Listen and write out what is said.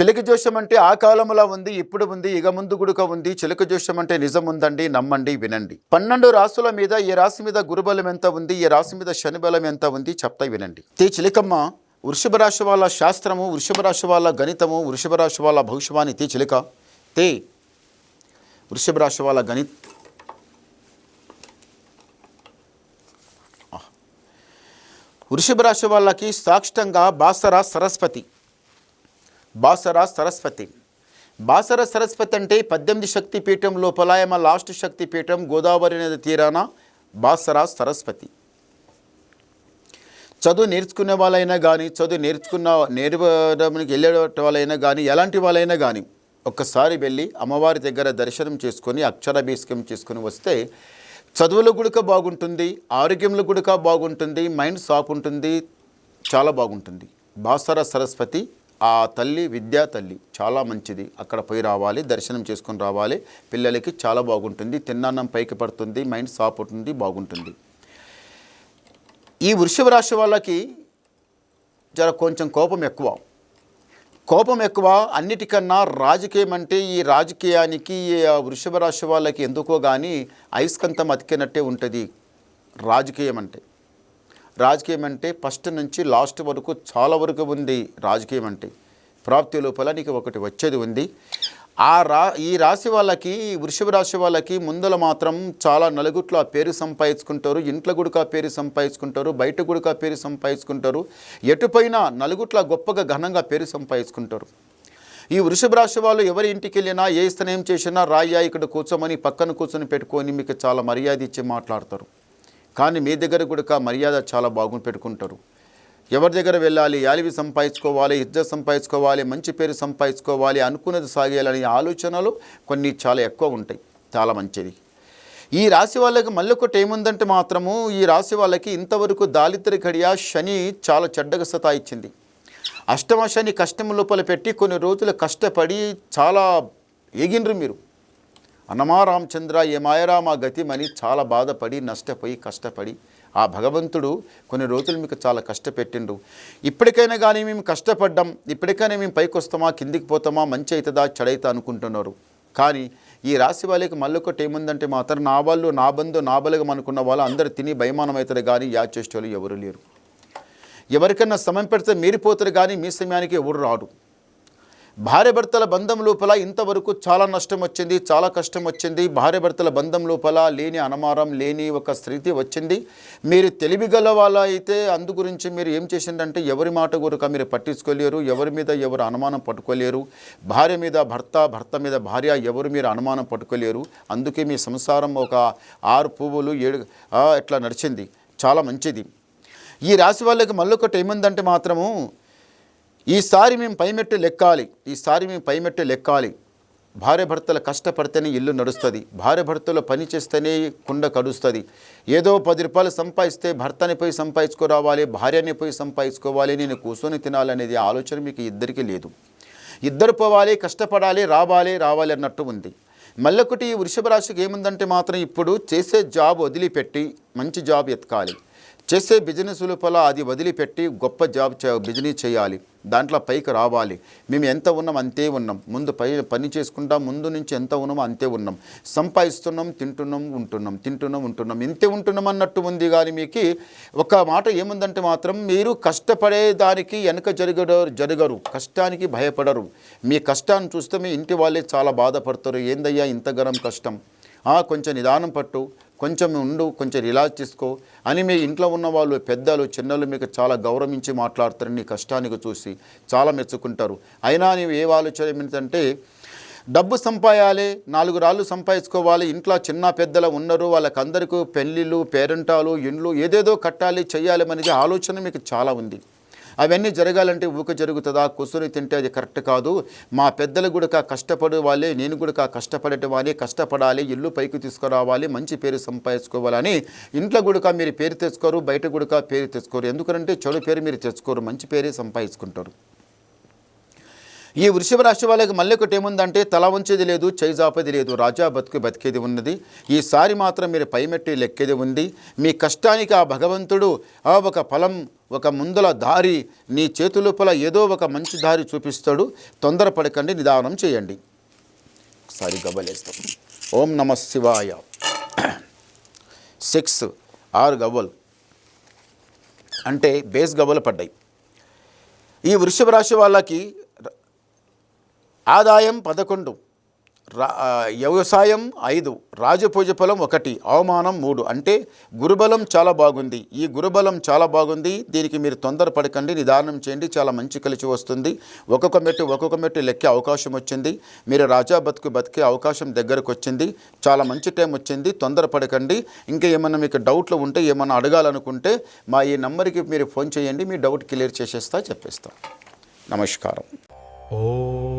చిలక జోషం అంటే ఆ కాలంలో ఉంది ఇప్పుడు ఉంది ఇక ముందు గుడుక ఉంది. చిలక జోషం అంటే నిజం ఉందండి నమ్మండి వినండి. పన్నెండు రాసుల మీద ఈ రాశి మీద గురుబలం ఎంత ఉంది ఈ రాశి మీద శని బలం ఎంత ఉంది చెప్తా వినండి. తే చిలకమ్మ వృషభ రాశి వాళ్ళ శాస్త్రము వృషభ రాశి వాళ్ళ గణితము వృషభ రాశి వాళ్ళ భవిష్యవాణి తే చిలక. తే వృషభ రాశి వాళ్ళ గణిత్ వృషభ రాశి వాళ్ళకి సాక్షితంగా బాసర సరస్వతి. బాసర సరస్వతి. బాసర సరస్వతి అంటే పద్దెనిమిది శక్తి పీఠం లోపల లాస్ట్ శక్తి పీఠం గోదావరి నది తీరాన బాసర సరస్వతి. చదువు నేర్చుకునే వాళ్ళైనా కానీ చదువు నేర్చుకున్న నేర్వడానికి వెళ్ళే వాళ్ళైనా కానీ ఎలాంటి వాళ్ళైనా కానీ ఒక్కసారి వెళ్ళి అమ్మవారి దగ్గర దర్శనం చేసుకొని అక్షరాభ్యాసం చేసుకొని వస్తే చదువులో గుడక బాగుంటుంది ఆరోగ్యంలో గుడక బాగుంటుంది మైండ్ సాఫ్ ఉంటుంది చాలా బాగుంటుంది. బాసర సరస్వతి ఆ తల్లి విద్యా తల్లి చాలా మంచిది. అక్కడ పోయి రావాలి దర్శనం చేసుకొని రావాలి. పిల్లలకి చాలా బాగుంటుంది. తిన్నాన్నం పైకి పడుతుంది మైండ్ సాఫ్ ఉంటుంది బాగుంటుంది. ఈ వృషభ రాశి వాళ్ళకి జర కొంచెం కోపం ఎక్కువ. కోపం ఎక్కువ అన్నిటికన్నా రాజకీయం అంటే ఈ రాజకీయానికి ఈ వృషభ రాశి వాళ్ళకి ఎందుకో కానీ అయస్కంతం అతికినట్టే ఉంటుంది. రాజకీయం అంటే రాజకీయం అంటే ఫస్ట్ నుంచి లాస్ట్ వరకు చాలా వరకు ఉంది రాజకీయం అంటే ప్రాప్తి లోపల నీకు ఒకటి వచ్చేది ఉంది. ఆ రా ఈ రాశి వాళ్ళకి వృషభ రాశి వాళ్ళకి ముందల మాత్రం చాలా నలుగుట్లో ఆ పేరు సంపాదించుకుంటారు ఇంట్లో గుడిక పేరు సంపాదించుకుంటారు బయట గుడిక పేరు సంపాదించుకుంటారు ఎటుపైన నలుగుట్ల గొప్పగా ఘనంగా పేరు సంపాదించుకుంటారు. ఈ వృషభ రాశి వాళ్ళు ఎవరి ఇంటికి వెళ్ళినా ఏ స్థానం చేసినా రాయ్యా ఇక్కడ కూర్చోమని పక్కన కూర్చొని పెట్టుకొని మీకు చాలా మర్యాద ఇచ్చి మాట్లాడతారు. కానీ మీ దగ్గర కూడా మర్యాద చాలా బాగుని పెట్టుకుంటారు. ఎవరి దగ్గర వెళ్ళాలి యాలివి సంపాదించుకోవాలి ఇద్దరు సంపాదించుకోవాలి మంచి పేరు సంపాదించుకోవాలి అనుకున్నది సాగేయాలనే ఆలోచనలు కొన్ని చాలా ఎక్కువ ఉంటాయి. చాలా మంచిది. ఈ రాశి వాళ్ళకి మళ్ళీ ఏముందంటే మాత్రము ఈ రాశి వాళ్ళకి ఇంతవరకు దాలిద్ర గడియ శని చాలా చెడ్డగా సతా ఇచ్చింది అష్టమ శని కష్టం లోపల పెట్టి కొన్ని రోజులు కష్టపడి చాలా ఎగినరు మీరు. అన్నమా రామచంద్ర ఏమాయరా మా గతిమని చాలా బాధపడి నష్టపోయి కష్టపడి ఆ భగవంతుడు కొన్ని రోజులు మీకు చాలా కష్టపెట్టిండు. ఇప్పటికైనా కానీ మేము కష్టపడ్డాం ఇప్పటికైనా మేము పైకి వస్తామా కిందికి పోతామా మంచి అవుతుందా చెడైతా అనుకుంటున్నారు. కానీ ఈ రాశి వాళ్ళకి మళ్ళొకటి ఏముందంటే మాత్రం నా వాళ్ళు నా బంధు నా బలగం అనుకున్న వాళ్ళు అందరు తిని భయమానం అవుతారు కానీ యా చేసేవాళ్ళు ఎవరు లేరు. ఎవరికన్నా సమయం పెడితే మీరిపోతారు కానీ మీ సమయానికి ఎవరు రాడు భార్యభర్తల బంధం లోపల ఇంతవరకు చాలా నష్టం వచ్చింది చాలా కష్టం వచ్చింది. భార్యభర్తల బంధం లోపల లేని అనమారం లేని ఒక స్థితి వచ్చింది. మీరు తెలివిగల వాళ్ళ అయితే అందు గురించి మీరు ఏం చేసిందంటే ఎవరి మాట గురక మీరు పట్టించుకోలేరు ఎవరి మీద ఎవరు అనుమానం పట్టుకోలేరు. భార్య మీద భర్త భర్త మీద భార్య ఎవరు మీరు అనుమానం పట్టుకోలేరు. అందుకే మీ సంసారం ఒక ఆరు పువ్వులు ఏడు ఇట్లా నడిచింది. చాలా మంచిది. ఈ రాశి వాళ్ళకి మళ్ళొకటి ఏముందంటే మాత్రము ఈసారి మేము పైమెట్టు లెక్కాలి. ఈసారి మేము పైమెట్టు లెక్కాలి. భార్య భర్తలు కష్టపడితేనే ఇల్లు నడుస్తుంది. భార్య భర్తలు పని చేస్తేనే కుండ కడుస్తుంది. ఏదో పది రూపాయలు సంపాదిస్తే భర్తని పోయి సంపాదించుకోరావాలి భార్యని పోయి సంపాదించుకోవాలి నేను కూర్చొని తినాలనేది ఆలోచన మీకు ఇద్దరికీ లేదు. ఇద్దరు పోవాలి కష్టపడాలి రావాలి రావాలి అన్నట్టు ఉంది. మళ్ళొకటి ఈ వృషభ రాశికి ఏముందంటే మాత్రం ఇప్పుడు చేసే జాబ్ వదిలిపెట్టి మంచి జాబ్ ఎతకాలి చేసే బిజినెస్ లోపల అది వదిలిపెట్టి గొప్ప జాబ్ బిజినెస్ చేయాలి. దాంట్లో పైకి రావాలి. మేము ఎంత ఉన్నాం అంతే ఉన్నాం. ముందు పై పని చేసుకుంటా ముందు నుంచి ఎంత ఉన్నామో అంతే ఉన్నాం. సంపాదిస్తున్నాం తింటున్నాం ఉంటున్నాం తింటున్నాం ఉంటున్నాం. ఇంతే ఉంటున్నాం అన్నట్టు ఉంది కానీ మీకు ఒక మాట ఏముందంటే మాత్రం మీరు కష్టపడే దానికి వెనక జరగరు జరగరు. కష్టానికి భయపడరు. మీ కష్టాన్ని చూస్తే మీ ఇంటి వాళ్ళే చాలా బాధపడతారు. ఏందయ్యా ఇంత గరం కష్టం? కొంచెం నిదానం పట్టు. కొంచెం ఉండు కొంచెం రిలాక్స్ తీసుకో అని మీ ఇంట్లో ఉన్న వాళ్ళు పెద్దలు చిన్నలు మీకు చాలా గౌరవించి మాట్లాడతారు నీ కష్టానికి చూసి చాలా మెచ్చుకుంటారు. అయినా నీవు ఏ ఆలోచన ఏమిటంటే డబ్బు సంపాయాలి నాలుగు రాళ్ళు సంపాదించుకోవాలి ఇంట్లో చిన్న పెద్దలు ఉన్నారు వాళ్ళకందరికీ పెళ్ళిళ్ళు పేరెంటాలు ఇండ్లు ఏదేదో కట్టాలి చేయాలి అనేది ఆలోచన మీకు చాలా ఉంది. అవన్నీ జరగాలంటే ఊక జరుగుతుందా? కూర్చొని తింటే అది కరెక్ట్ కాదు. మా పెద్దలు కూడా కష్టపడే వాళ్ళే నేను కూడా కష్టపడటం వాళ్ళే కష్టపడాలి ఇల్లు పైకి తీసుకురావాలి మంచి పేరు సంపాదించుకోవాలని. ఇంట్లో కూడా మీరు పేరు తెచ్చుకోరు బయట కూడా పేరు తెచ్చుకోరు. ఎందుకంటే చెడు పేరు మీరు తెచ్చుకోరు మంచి పేరే సంపాదించుకుంటారు. ఈ వృషభ రాశి వాళ్ళకి మళ్ళీ ఒకటి ఏముందంటే తల వంచేది లేదు చేయి లేదు. రాజా బతుకు బతికేది ఉన్నది. ఈసారి మాత్రం మీరు పైమెట్టి లెక్కేది ఉంది. మీ కష్టానికి ఆ భగవంతుడు ఆ ఒక ఫలం ఒక ముందల దారి నీ చేతులోపల ఏదో ఒక మంచి దారి చూపిస్తాడు. తొందరపడకండి నిదానం చేయండి. సారి గవ్వలేస్తాం. ఓం నమ శివాయ. సిక్స్ ఆరు గవ్వలు. అంటే బేస్ గవ్వలు పడ్డాయి. ఈ వృషభ రాశి వాళ్ళకి ఆదాయం పదకొండు రా వ్యవసాయం ఐదు రాజపూజ ఫలం ఒకటి అవమానం మూడు. అంటే గురుబలం చాలా బాగుంది. ఈ గురుబలం చాలా బాగుంది. దీనికి మీరు తొందరపడకండి నిదానం చేయండి చాలా మంచి కలిసి వస్తుంది. ఒక్కొక్క మెట్టు ఒక్కొక్క మెట్టు లెక్కే అవకాశం వచ్చింది. మీరు రాజా బతుకు బతికే అవకాశం దగ్గరకు వచ్చింది. చాలా మంచి టైం వచ్చింది. తొందరపడకండి. ఇంకా ఏమైనా మీకు డౌట్లు ఉంటే ఏమైనా అడగాలనుకుంటే మా ఈ నెంబర్కి మీరు ఫోన్ చేయండి. మీ డౌట్ క్లియర్ చేసేస్తా చెప్పేస్తాం. నమస్కారం. ఓ